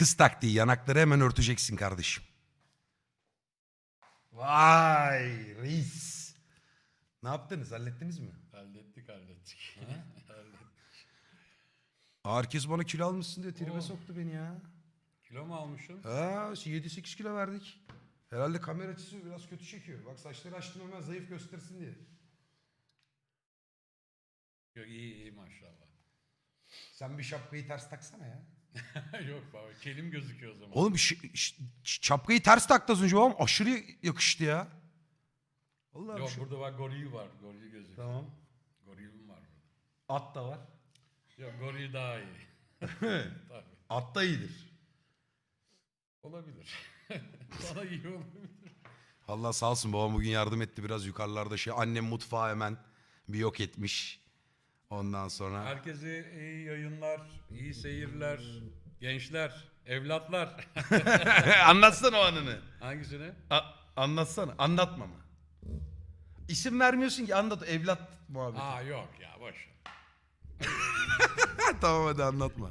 kız taktiği. Yanakları hemen örteceksin kardeşim. Vay reis. Ne yaptınız? Hallettiniz mi? Hallettik hallettik. hallettik. Herkes bana kilo almışsın diye tribe Oo. soktu beni ya. Kilo mu almışsın? Ha 7-8 kilo verdik. Herhalde kamera açısı biraz kötü çekiyor. Bak saçları açtım hemen zayıf göstersin diye. Yok iyi iyi maşallah. Sen bir şapkayı ters taksana ya. Yok baba kelim gözüküyor o zaman. Oğlum ş- ş- şapkayı ters taktı az önce babam. Aşırı yakıştı ya. Vallahi Yok bir şey- burada bak goril var. Goril gözüküyor. Tamam. Gorilim var burada. At da var. Yok goril daha iyi. Tabii. At da iyidir. Olabilir. Sana iyi olabilir. Allah sağ olsun babam bugün yardım etti biraz yukarılarda şey. Annem mutfağı hemen bir yok etmiş. Ondan sonra. Herkese iyi yayınlar, iyi seyirler, gençler, evlatlar. Anlatsana o anını. Hangisini? A- anlatsana. Anlatma mı? İsim vermiyorsun ki anlat evlat muhabbeti. Aa yok ya boş. tamam hadi anlatma.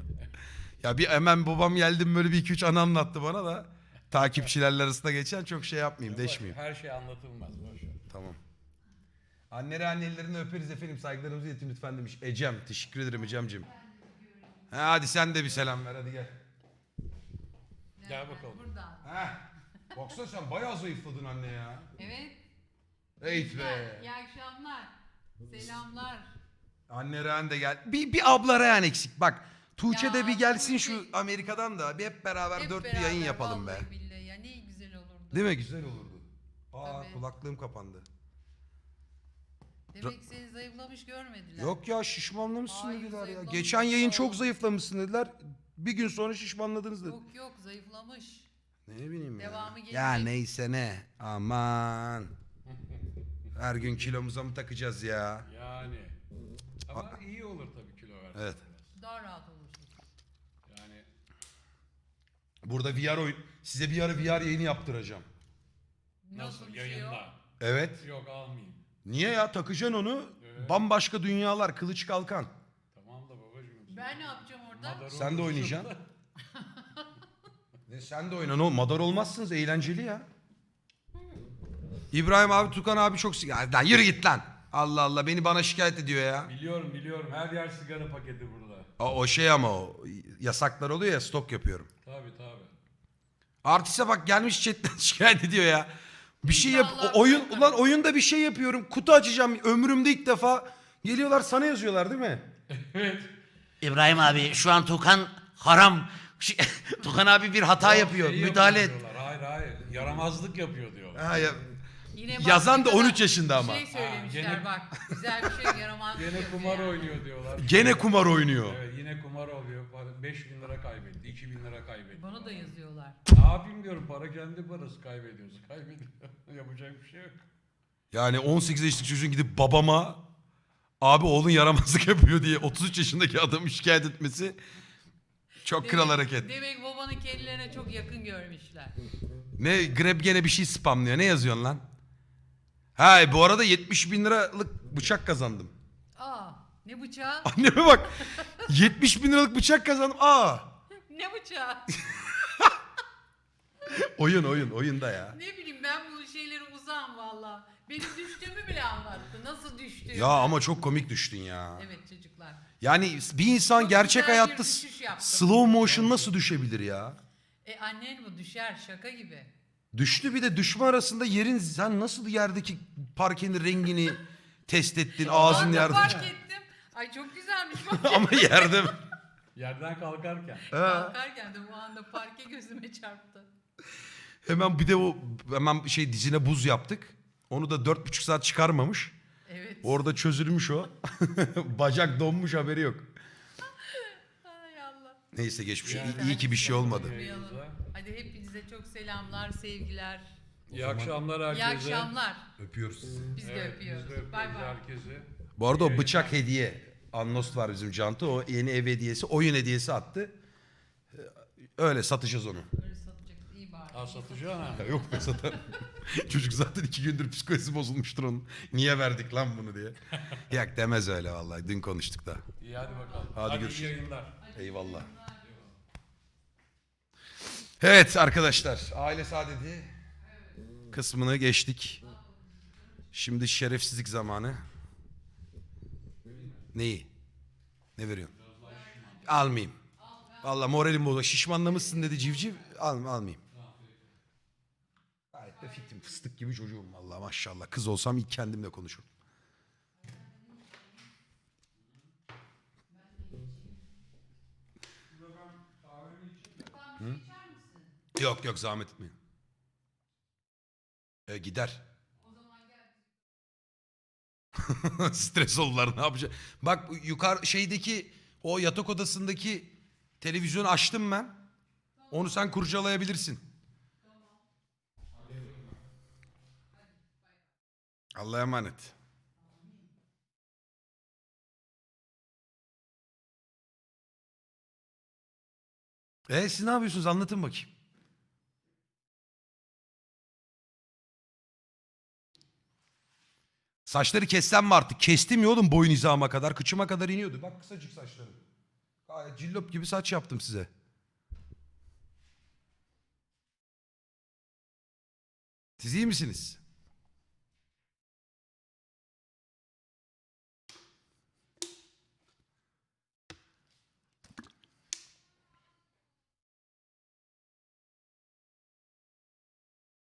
Ya bir hemen babam geldim böyle bir iki üç anı anlattı bana da. Takipçilerle arasında geçen çok şey yapmayayım, ver. deşmeyeyim. Her şey anlatılmaz boş. Tamam. Anneleri annelerini öperiz efendim saygılarımızı iletin lütfen demiş. Ecem teşekkür ederim Ecem'cim. Ha, hadi sen de bir selam ver hadi gel. Gel bakalım. Buradan. Heh. Baksana sen bayağı zayıfladın anne ya. Evet. Eyt be. İyi akşamlar. Selamlar. Anne Rehan de gel. Bir, bir abla Rehan eksik bak. Tuğçe de Ya, bir gelsin Tuğçe- şu Amerika'dan da bir hep beraber Hep dört bir beraber, yayın yapalım be. vallahi billahi ya ne güzel olurdu. Değil mi? Güzel olurdu. Aa Tabii. kulaklığım kapandı. Demek seni zayıflamış görmediler. Yok ya şişmanlamışsın Ay, dediler ya. zayıflamış Geçen yayın ya. çok zayıflamışsın dediler. Bir gün sonra şişmanladınız dedi. Yok yok zayıflamış. Ne bileyim Devamı ya. gelecek. Ya neyse ne. Aman. Her gün kilomuza mı takacağız ya? Yani. Ama iyi olur tabii kilo versen. Evet. Daha rahat olursun. Yani Burada VR oyun. Size bir ara VR yayını yaptıracağım. nasıl, bir şey o? yayında? Evet. Yok almayayım. Niye ya? Takacaksın onu. Evet. Bambaşka dünyalar. Kılıç kalkan. Tamam da babacığım. Ben ne yapacağım orada? Madara Sen de olursun. oynayacaksın. ne sen de oynan oğlum. Madar olmazsınız. Eğlenceli ya. İbrahim abi, Tukan abi çok sigara. Lan yürü git lan. Allah Allah beni bana şikayet ediyor ya. Biliyorum biliyorum. Her yer sigara paketi burada. O, o şey ama o yasaklar oluyor ya stok yapıyorum. Tabii tabii. Artiste bak gelmiş chatten şikayet ediyor ya. Bir şey yap İnşallah o- oyun bakalım. ulan oyunda bir şey yapıyorum. Kutu açacağım ömrümde ilk defa. Geliyorlar sana yazıyorlar değil mi? Evet. İbrahim abi şu an Tukan haram. Şey, Tukan abi bir hata yapıyor. Şey Müdahale et. yapıyor diyorlar. Hayır hayır. Yaramazlık yapıyor diyorlar. Ha, ya, Yine bak Yazan ne da kadar 13 yaşında ama. Şey söylemişler Ha, gene- bak. Güzel bir şey yaramaz. Gene kumar oynuyor diyorlar. Gene kumar oynuyor. Evet yine kumar oluyor. 5 bin lira kaybetti. 2 bin lira kaybetti. Bana da yazıyorlar. Ne yapayım diyorum para kendi parası kaybediyoruz. Kaybediyor. Yapacak bir şey yok. Yani 18 yaşındaki çocuğun gidip babama abi oğlun yaramazlık yapıyor diye 33 yaşındaki adamı şikayet etmesi çok kral hareket. Demek babanın kendilerine çok yakın görmüşler. Ne Grab gene bir şey spamlıyor. Ne yazıyorsun lan? Ha bu arada 70 bin liralık bıçak kazandım. Aa ne bıçağı? Anneme bak. 70 bin liralık bıçak kazandım. Aa. ne bıçağı? Oyun oyun oyunda ya. ne bileyim ben bu şeyleri uzağım valla. Benim düştüğümü bile anlattı. Nasıl düştüğümü. Ya ama çok komik düştün ya. Evet çocuklar. Yani bir insan Çok gerçek güzel bir hayatta düşüş yaptım. slow motion nasıl düşebilir ya? E annen bu düşer şaka gibi. Düştü bir de düşme arasında yerin sen nasıl yerdeki parkenin rengini test ettin ağzın yerde. fark ettim. Ay çok güzelmiş ama yerde. Yerden kalkarken. Kalkarken de bu anda parke gözüme çarptı. Hemen bir de o hemen şey dizine buz yaptık. Onu da dört buçuk saat çıkarmamış. Evet. Orada çözülmüş o. Bacak donmuş haberi yok. Ay Allah. Neyse geçmiş. Yani- İyi, iyi ki bir şey olmadı. Hadi hepinize çok selamlar, sevgiler. İyi akşamlar İyi herkese. akşamlar. Öpüyoruz sizi. Biz de Evet, öpüyoruz. Biz de öpüyoruz Bay bay. herkese. Bu arada o İyi bıçak hediye. Annost var bizim Cantu. O yeni ev hediyesi, oyun hediyesi attı. Ee, Öyle satacağız onu. Böyle satacak. İyi bari. Ha. Ya Yok be satar. Çocuk zaten iki gündür psikolojisi bozulmuştur onun. Niye verdik lan bunu diye. Yak demez öyle vallahi. Dün konuştuk da. İyi hadi bakalım. Hadi iyi görüşürüz. yayınlar. Eyvallah. Evet arkadaşlar aile saadeti kısmını geçtik. Şimdi şerefsizlik zamanı. Neyi? Ne veriyorsun? Almayayım. Valla moralim bozuk. Şişmanlamışsın dedi civciv. Al, almayayım. Gayet de fitim. Fıstık gibi çocuğum valla maşallah. Kız olsam ilk kendimle konuşurum. Hı? Yok yok zahmet etmeyin. E, gider. Stres oldular ne yapacak? Bak yukarı şeydeki o yatak odasındaki televizyonu açtım ben. Onu sen kurcalayabilirsin. Allah'a emanet. E siz ne yapıyorsunuz anlatın bakayım. Saçları kessem mi artık? Kestim ya oğlum boyun hizama kadar. Kıçıma kadar iniyordu. Bak kısacık saçlarım. Gayet cillop gibi saç yaptım size. Siz iyi misiniz?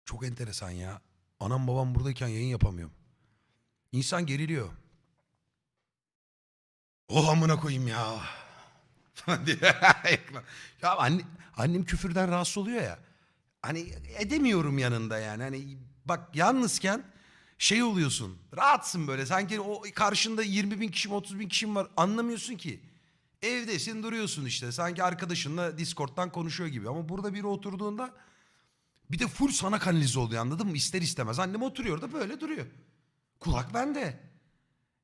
Çok enteresan ya. Anam babam buradayken yayın yapamıyorum. İnsan geriliyor. Oh amına koyayım ya. Ya anne, annem küfürden rahatsız oluyor ya. Hani edemiyorum yanında yani. Hani bak yalnızken şey oluyorsun. Rahatsın böyle. Sanki o karşında 20 bin kişi mi 30 bin kişi mi var anlamıyorsun ki. Evdesin duruyorsun işte. Sanki arkadaşınla Discord'dan konuşuyor gibi. Ama burada biri oturduğunda bir de full sana kanalize oluyor anladın mı? İster istemez. Annem oturuyor da böyle duruyor. Kulak bende.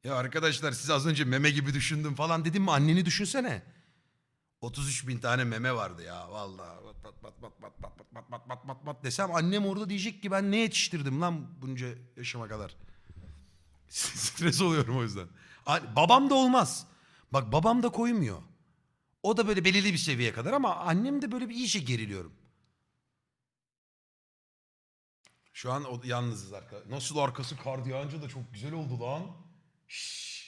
Ya arkadaşlar siz az önce meme gibi düşündüm falan dedim mi anneni düşünsene. 33 bin tane meme vardı ya vallahi. Bat bat bat bat bat bat bat bat bat bat bat desem annem orada diyecek ki ben ne yetiştirdim lan bunca yaşıma kadar. Stres oluyorum o yüzden. Babam da olmaz. Bak babam da koymuyor. O da böyle belirli bir seviyeye kadar ama annem de böyle bir iyice geriliyorum. Şu an o, yalnızız arkadaşlar. Nasıl arkası kar yağınca da çok güzel oldu lan. Şşş.